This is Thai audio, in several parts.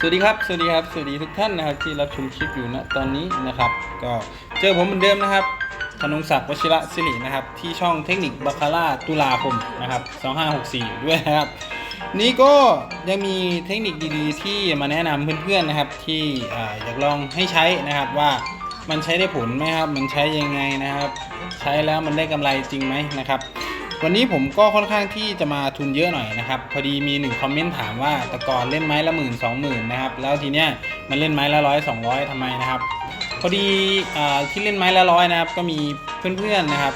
สวัสดีครับ สวัสดีครับ สวัสดีทุกท่านนะครับที่รับชมคลิปอยู่ณตอนนี้นะครับ ก็เจอผมเหมือนเดิมนะครับธนงศักดิ์วชิระศิรินะครับที่ช่องเทคนิคบาคาร่าตุลาคมนะครับ2564 ด้วยนะครับ นี่ก็ยังมีเทคนิคดีๆ ที่มาแนะนำเพื่อนๆนะครับที่ออยากลองให้ใช้นะครับว่ามันใช้ได้ผลไหมครับ มันใช้ยังไงนะครับ ใช้แล้วมันได้กำไรจริงไหมนะครับ วันนี้ผมก็ค่อนข้างที่จะมาทุนเยอะหน่อยนะครับพอดีมีหนึ่งคอมเมนต์ถามว่าแต่ก่อนเล่นไม้ละหมื่นสองหมื่นนะครับแล้วทีเนี้ยมันเล่นไม้ละร้อยสองร้อยทำไมนะครับพอดีอที่เล่นไม้ละร้อยนะครับก็มีเพื่อนๆนะครับ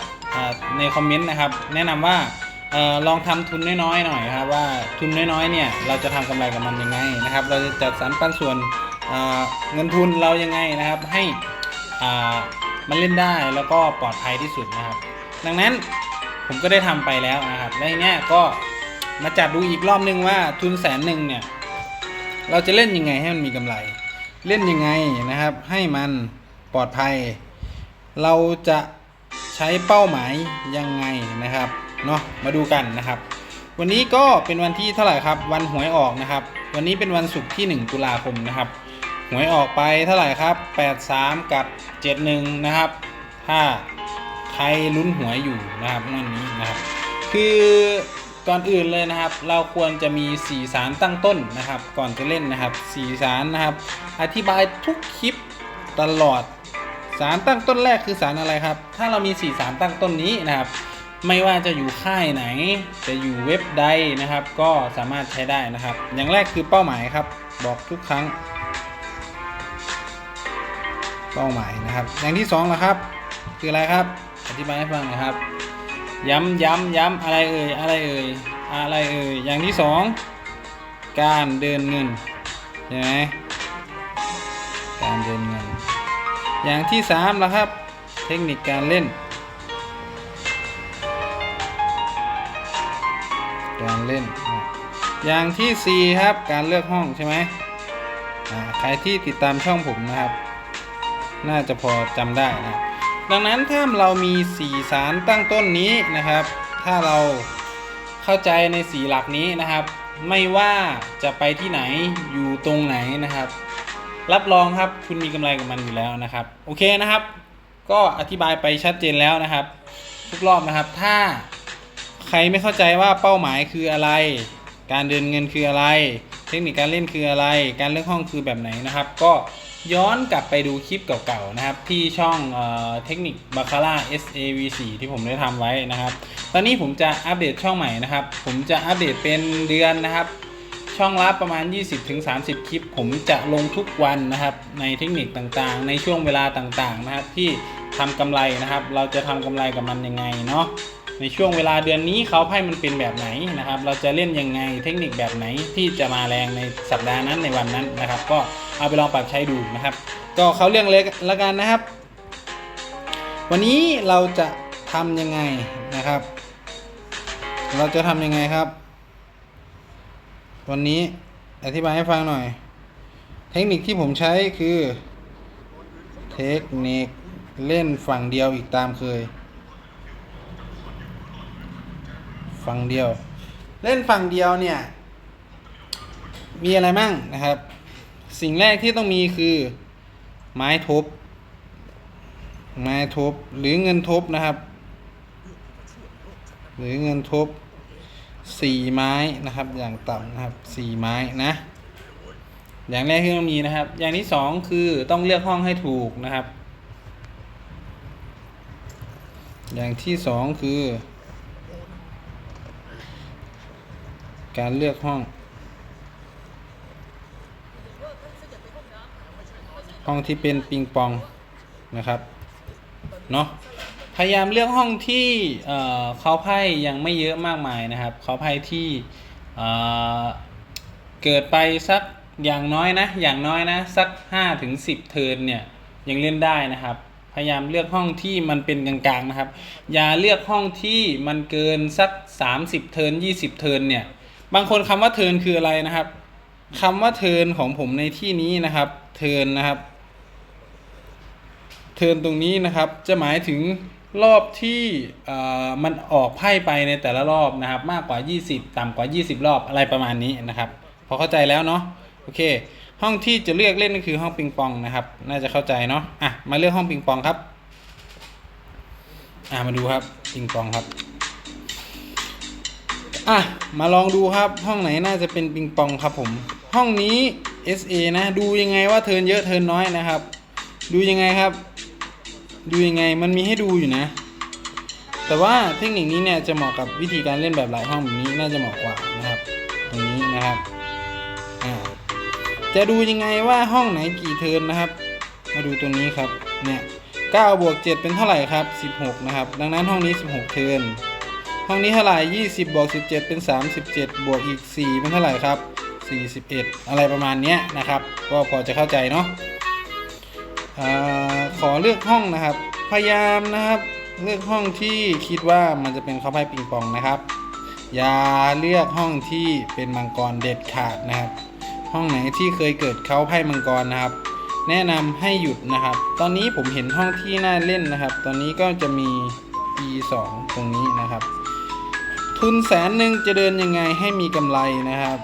ในคอมเมนต์นะครับแนะนำว่าออลองทำทุนน้อยๆหน่อยครับว่าทุนน้อยๆเนี่ยเราจะทำกำไรกับมันยังไงนะครับ เราจะจัดสรรปันส่วนเงินทุนเรายังไงนะครับให้มันเล่นได้แล้วก็ปลอดภัยที่สุดนะครับ ดังนั้น ผมก็ได้ทำไปแล้วนะครับแล้วเนี้ยก็มาจัดดูอีกรอบนึงว่าทุนแสนหนึ่งเนี่ย เราจะเล่นยังไงให้มันมีกำไร เล่นยังไงนะครับ ให้มันปลอดภัย เราจะใช้เป้าหมายยังไงนะครับเนาะมาดูกันนะครับ วันนี้ก็เป็นวันที่เท่าไหร่ครับ วันหวยออกนะครับ วันนี้เป็นวันศุกร์ที่ 1 ตุลาคมนะครับ หวยออกไปเท่าไหร่ครับ 83 กับ 71 นะครับถ้า ใครลุ้นหวยอยู่นะครับงวันนี้นะครับ คือก่อนอื่นเลยนะครับ เราควรจะมีสีสารตั้งต้นนะครับ ก่อนจะเล่นนะครับสีสารนะครับ อธิบายทุกคลิปตลอดสารตั้งต้นแรกคือสารอะไรครับ ถ้าเรามีสีสารตั้งต้นนี้นะครับ ไม่ว่าจะอยู่ค่ายไหน จะอยู่เว็บใดนะครับ ก็สามารถใช้ได้นะครับ อย่างแรกคือเป้าหมายครับ บอกทุกครั้ง เป้าหมายนะครับ อย่างที่สองล่ะครับ คืออะไรครับ อธิบายให้ฟังน่อยครับ ย้ำย้ำย้ำอะไรเอ่ยอะไรเอ่ยอะไรเอ่ยอย่างที่สองการเดินเงินใช่ไหมการเดินเงิน อย่างที่สามละครับ เทคนิคการเล่น การเล่น อย่างที่สี่ครับการเลือกห้องใช่ไหมใครที่ติดตามช่องผมนะครับ น่าจะพอจำได้นะ ดังนั้นถ้าเรามีสีสารตั้งต้นนี้นะครับ ถ้าเราเข้าใจในสีหลักนี้นะครับ ไม่ว่าจะไปที่ไหนอยู่ตรงไหนนะครับ รับรองครับคุณมีกำไรกับมันอยู่แล้วนะครับ โอเคนะครับ ก็อธิบายไปชัดเจนแล้วนะครับ ทุกรอบนะครับ ถ้าใครไม่เข้าใจว่าเป้าหมายคืออะไร การเดินเงินคืออะไร เทคนิคการเล่นคืออะไร การเลือกห้องคือแบบไหนนะครับ ก็ ย้อนกลับไปดูคลิปเก่าๆนะครับ ที่ช่องเอเทคนิคบาคาร่า SAV4 ที่ผมได้ทำไว้นะครับ ตอนนี้ผมจะอัปเดตช่องใหม่นะครับ ผมจะอัปเดตเป็นเดือนนะครับ ช่องละประมาณ 20-30 คลิป ผมจะลงทุกวันนะครับ ในเทคนิคต่างๆ ในช่วงเวลาต่างๆนะครับ ที่ทำกำไรนะครับ เราจะทำกำไรกับมันยังไงเนาะ ในช่วงเวลาเดือนนี้เขาไพ่มันเป็นแบบไหนนะครับ เราจะเล่นยังไงเทคนิคแบบไหนที่จะมาแรงในสัปดาห์นั้นในวันนั้นนะครับ ก็เอาไปลองปรับใช้ดูนะครับ ก็เขาเรื่องเล็กละกันนะครับ วันนี้เราจะทำยังไงนะครับ เราจะทำยังไงครับ วันนี้อธิบายให้ฟังหน่อย เทคนิคที่ผมใช้คือ เทคนิคเล่นฝั่งเดียวอีกตามเคย ฝั่งเดียว เล่นฝั่งเดียวเนี่ย มีอะไรมั่งนะครับ สิ่งแรกที่ต้องมีคือไม้ทบ ไม้ทบหรือเงินทบนะครับ หรือเงินทบสี่ไม้นะครับ อย่างต่ำนะครับสี่ไม้นะ อย่างแรกที่ต้องมีนะครับ อย่างที่สองคือต้องเลือกห้องให้ถูกนะครับ อย่างที่สองคือ การเลือกห้อง ห้องที่เป็นปิงปองนะครับเนาะพยายามเลือกห้องที่เขาไพ่ยังไม่เยอะมากมายนะครับเขาไพ่ที่เอ่อเกิดไปสักอย่างน้อยนะอย่างน้อยนะสัก5ถึง10 เทิร์นเนี่ยยังเล่นได้นะครับ พยายามเลือกห้องที่มันเป็นกลางๆนะครับ อย่าเลือกห้องที่มันเกินสัก 30 เทิร์น20 เทิร์นเนี่ย บางคนคำว่าเทินคืออะไรนะครับคำว่าเทินของผมในที่นี้นะครับ เทินนะครับ เทินตรงนี้นะครับ จะหมายถึงรอบที่มันออกไพ่ไปในแต่ละรอบนะครับ มากกว่า 20 ต่ำกว่า 20 รอบอะไรประมาณนี้นะครับ พอเข้าใจแล้วเนาะโอเค ห้องที่จะเลือกเล่นก็คือห้องปิงปองนะครับ น่าจะเข้าใจเนาะอะมาเลือกห้องปิงปองครับ อะมาดูครับปิงปองครับ อะ มาลองดูครับห้องไหนน่าจะเป็นปิงปองครับผม ห้องนี้ SA นะดูยังไงว่าเทินเยอะเทินน้อยนะครับ ดูยังไงครับ ดูยังไงมันมีให้ดูอยู่นะ แต่ว่าเทคนิคนี้เนี่ยจะเหมาะกับวิธีการเล่นแบบหลายห้องแบบนี้น่าจะเหมาะกว่านะครับ ตรงนี้นะครับจะดูยังไงว่าห้องไหนกี่เทินนะครับ มาดูตรงนี้ครับเนี่ย9บวก7เป็นเท่าไหร่ครับ 16 นะครับ ดังนั้นห้องนี้ 16 เทิน ห้องนี้เท่าไหร่ 20 บวก 17 เป็น 37 บวกอีก 4 เป็นเท่าไหร่ครับ 41 อะไรประมาณนี้นะครับ ก็พอจะเข้าใจเนาะอขอเลือกห้องนะครับ พยายามนะครับ เลือกห้องที่คิดว่ามันจะเป็นข้าวไพ่ปิงปองนะครับ อย่าเลือกห้องที่เป็นมังกรเด็ดขาดนะครับ ห้องไหนที่เคยเกิดเขาไพ่มังกรนะครับ แนะนำให้หยุดนะครับ ตอนนี้ผมเห็นห้องที่น่าเล่นนะครับ ตอนนี้ก็จะมี e 2ตรงนี้นะครับ ทุนแสนหนึ่งจะเดินยังไงให้มีกำไรนะครับ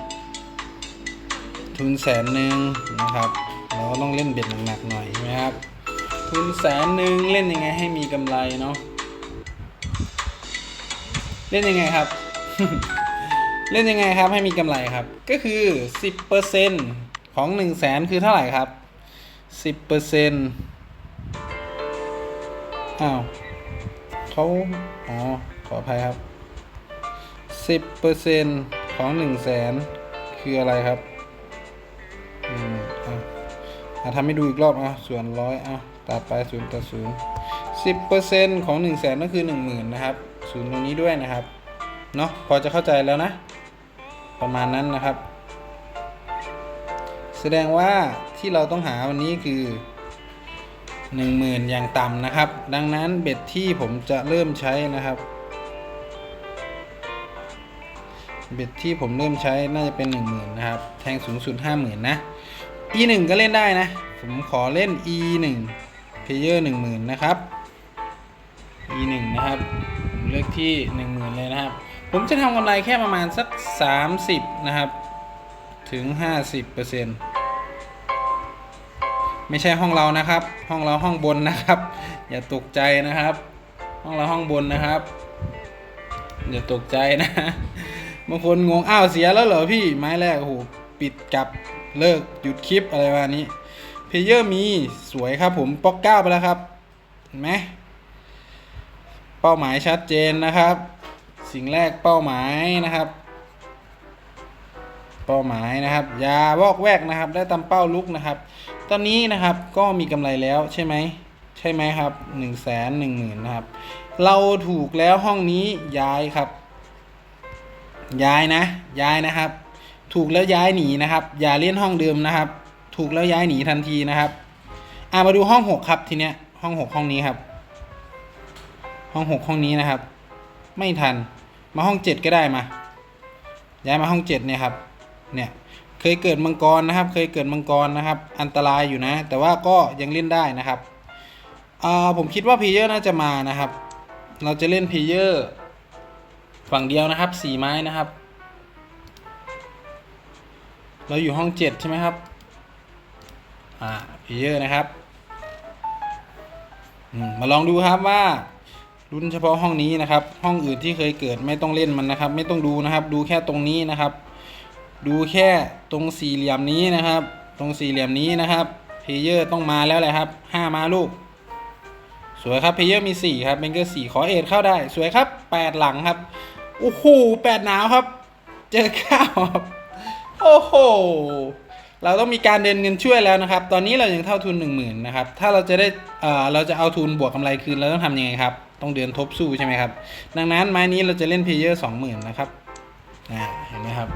ทุนแสนหนึ่งนะครับ เราก็ต้องเล่นเบ็ดหนักๆหน่อยใช่ไหมครับ ทุนแสนหนึ่งเล่นยังไงให้มีกำไรเนาะเล่นยังไงครับ เล่นยังไงครับให้มีกำไรครับ ก็คือ 10%ของ1 0 0 0 0แสนคือเท่าไหร่ครับ 10%อ้าวเขาอ๋อขออภัยครับ 10%ของ 1 0 0 0 0แสนคืออะไรครับอืมอะอะทำให้ดูอีกรอบอะส่วนร้อยอะตัดไปศูนต่อศูนย์สิบเปอร์เซ็นต์ของหนึ่งแสนก็คือหนึ่งหมื่นนะครับศูนย์ตรงนี้ด้วยนะครับเนาะพอจะเข้าใจแล้วนะ ประมาณนั้นนะครับ แสดงว่าที่เราต้องหาวันนี้คือ 10,000 อย่างต่ำนะครับ ดังนั้นเบ็ดที่ผมจะเริ่มใช้นะครับ เบ็ดที่ผมเริ่มใช้น่าจะเป็น 10,000นะครับ แทงสูงสุด 50,000 นะ e 1 ก็เล่นได้นะ ผมขอเล่น e 1 player 10,000 นะครับ e 1 นะครับผมเลือกที่ 10,000 เลยนะครับ ผมจะทำกำไรแค่ประมาณสัก 30 นะครับ ถึง 50%ไม่ใช่ห้องเรานะครับ ห้องเราห้องบนนะครับ อย่าตกใจนะครับ ห้องเราห้องบนนะครับ อย่าตกใจนะ บางคนงงอ้าวเสียแล้วเหรอพี่ไม้แรกโอ้โหปิดกลับเลิกหยุดคลิปอะไรประมาณนี้เพเยอร์มีสวยครับผมป๊อกเก้าไปแล้วครับเห็นไหมเป้าหมายชัดเจนนะครับ สิ่งแรกเป้าหมายนะครับ เป้าหมายนะครับอย่าวอกแวกนะครับ ได้ตามเป้าลุกนะครับ ตอนนี้นะครับก็มีกำไรแล้วใช่ไหมใช่ไหมครับ1นึ่งแสนหนึ่งหมื่นนะครับ เราถูกแล้วห้องนี้ย้ายครับ ย้ายนะ ย้ายนะครับ ถูกแล้วย้ายหนีนะครับ อย่าเล่นห้องเดิมนะครับ ถูกแล้วย้ายหนีทันทีนะครับอ่ามาดูห้องหกครับทีเนี้ยห้องหกห้องนี้ครับ ห้องหกห้องนี้นะครับ ไม่ทันมาห้องเจ็ดก็ได้มา ย้ายมาห้องเจ็ดเนี่ยครับเนี่ยเคยเกิดมังกรนะครับ เคยเกิดมังกรนะครับ อันตรายอยู่นะ แต่ว่าก็ยังเล่นได้นะครับอ่าผมคิดว่าพลเยอร์น่าจะมานะครับ เราจะเล่นพลเยอร์ ฝั่งเดียวนะครับสี่ไม้นะครับ เราอยู่ห้องเจ็ดใช่ไหมครับ อ่าเพเยอร์นะครับมาลองดูครับว่ารุ่นเฉพาะห้องนี้นะครับ ห้องอื่นที่เคยเกิดไม่ต้องเล่นมันนะครับ ไม่ต้องดูนะครับ ดูแค่ตรงนี้นะครับ ดูแค่ตรงสี่เหลี่ยมนี้นะครับ ตรงสี่เหลี่ยมนี้นะครับเพเยอร์ต้องมาแล้วแหละครับห้ามาลูกสวยครับเพเยอร์มีสี่ครับเบงเกอร์สี่ขอเอ็ดเข้าได้ สวยครับแปดหลังครับ โอ้โหแปดหนาวครับ เจอเก้าครับ โอ้โห เราต้องมีการเดินเงินช่วยแล้วนะครับ ตอนนี้เรายังเท่าทุน 1 0,000นะครับ ถ้าเราจะได้เอ่อเราจะเอาทุนบวกกำไรคืน เราต้องทำยังไงครับ ต้องเดินทบสู้ใช่ไหมครับ ดังนั้นไม้นี้เราจะเล่นเพลเยอร์20,000นะครับอ่าเห็นไหมครับ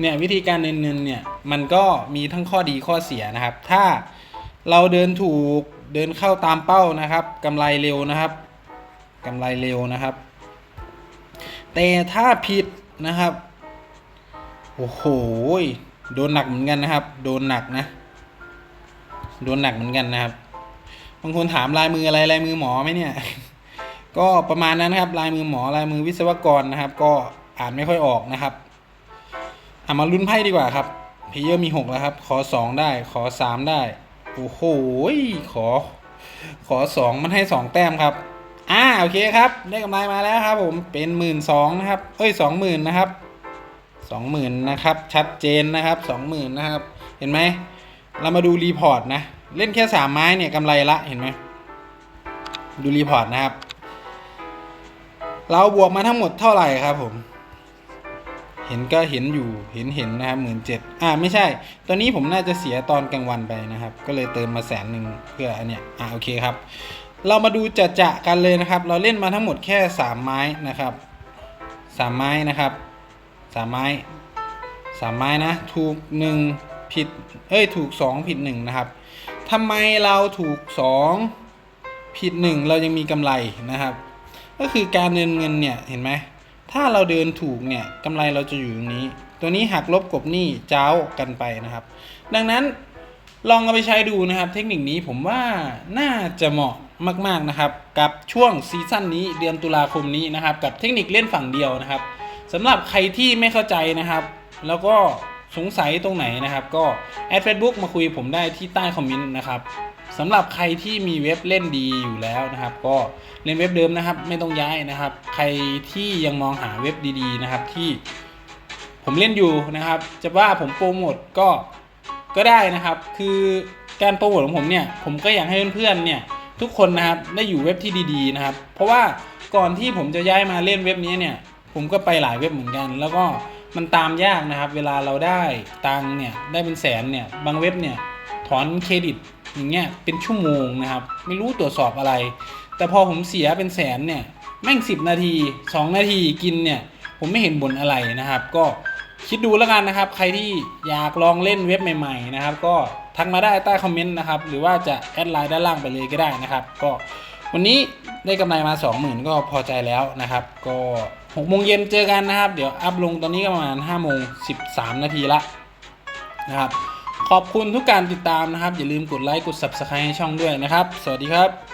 เนี่ยวิธีการเดินเงินเนี่ยมันก็มีทั้งข้อดีข้อเสียนะครับ ถ้าเราเดินถูกเดินเข้าตามเป้านะครับกำไรเร็วนะครับกำไรเร็วนะครับ แต่ถ้าผิดนะครับ โอ้โห โดนหนักเหมือนกันนะครับ โดนหนักนะ โดนหนักเหมือนกันนะครับ บางคนถามลายมืออะไรลายมือหมอไหมเนี่ย ก็ประมาณนั้นนะครับ ลายมือหมอลายมือวิศวกรนะครับ ก็อ่านไม่ค่อยออกนะครับอะมาลุ้นไพ่ดีกว่าครับเพเพเยอร์มี6แล้วครับ ขอ2ได้ ขอ3ได้ โอ้โห ขอ ขอ2มันให้2แต้มครับ อ่าโอเคครับ ได้กำไรมาแล้วครับ ผมเป็นหมื่นสองนะครับเอ้ยสองหมื่นนะครับสองหมื่นนะครับ ชัดเจนนะครับสองหมื่นนะครับ เห็นไหมเรามาดูรีพอร์ตนะ เล่นแค่สามไม้เนี่ยกำไรละเห็นไหมดูรีพอร์ตนะครับ เราบวกมาทั้งหมดเท่าไหร่ครับผม เห็นก็เห็นอยู่เห็นเห็นนะครับหมื่นเจ็ดอ่าไม่ใช่ ตอนนี้ผมน่าจะเสียตอนกลางวันไปนะครับ ก็เลยเติมมาแสนหนึ่งเพื่ออันเนี้ยอ่าโอเคครับ เรามาดูจะจะกันเลยนะครับ เราเล่นมาทั้งหมดแค่สามไม้นะครับสามไม้นะครับสามไม้สามไม้นะ ถูกหนึ่งผิด เอ้ย ถูกสองผิดหนึ่งนะครับทำไมเราถูกสองผิดหนึ่งเรายังมีกำไรนะครับ ก็คือการเดินเงินเนี่ย เห็นไหม ถ้าเราเดินถูกเนี่ยกำไรเราจะอยู่ตรงนี้ ตัวนี้หักลบกบหนี้เจ้ากันไปนะครับ ดังนั้นลองเอาไปใช้ดูนะครับ เทคนิคนี้ผมว่าน่าจะเหมาะ มากๆนะครับ กับช่วงซีซั่นนี้เดือนตุลาคมนี้นะครับ กับเทคนิคเล่นฝั่งเดียวนะครับสำหรับใครที่ไม่เข้าใจนะครับ แล้วก็สงสัยตรงไหนนะครับ ก็แอดเฟซบุ๊กมาคุยผมได้ที่ใต้คอมเมนต์นะครับสำหรับใครที่มีเว็บเล่นดีอยู่แล้วนะครับ ก็เล่นเว็บเดิมนะครับ ไม่ต้องย้ายนะครับ ใครที่ยังมองหาเว็บดีๆนะครับที่ผมเล่นอยู่นะครับ จะว่าผมโปรโมทก็ก็ได้นะครับ คือการโปรโมทของผมเนี่ย ผมก็อยากให้เพื่อนๆเนี่ย ทุกคนนะครับได้อยู่เว็บที่ดีๆนะครับ เพราะว่าก่อนที่ผมจะย้ายมาเล่นเว็บนี้เนี่ย ผมก็ไปหลายเว็บเหมือนกัน แล้วก็มันตามยากนะครับ เวลาเราได้ตังเนี่ยได้เป็นแสนเนี่ยบางเว็บเนี่ยถอนเครดิตอย่างเงี้ยเป็นชั่วโมงนะครับ ไม่รู้ตรวจสอบอะไร แต่พอผมเสียเป็นแสนเนี่ยแม่งสิบนาที 2 นาทีกินเนี่ย ผมไม่เห็นบ่นอะไรนะครับ ก็ คิดดูแล้วกันนะครับ ใครที่อยากลองเล่นเว็บใหม่ๆนะครับ ก็ทักมาได้ใต้คอมเมนต์นะครับ หรือว่าจะแอดไลน์ด้านล่างไปเลยก็ได้นะครับ ก็วันนี้ได้กำไรมา 20,000 ก็พอใจแล้วนะครับ ก็6โมงเย็นเจอกันนะครับ เดี๋ยวอัพลงตอนนี้ก็ประมาณ5โมง13 นาทีละนะครับ ขอบคุณทุกการติดตามนะครับ อย่าลืมกดไลค์กด Subscribe ให้ช่องด้วยนะครับ สวัสดีครับ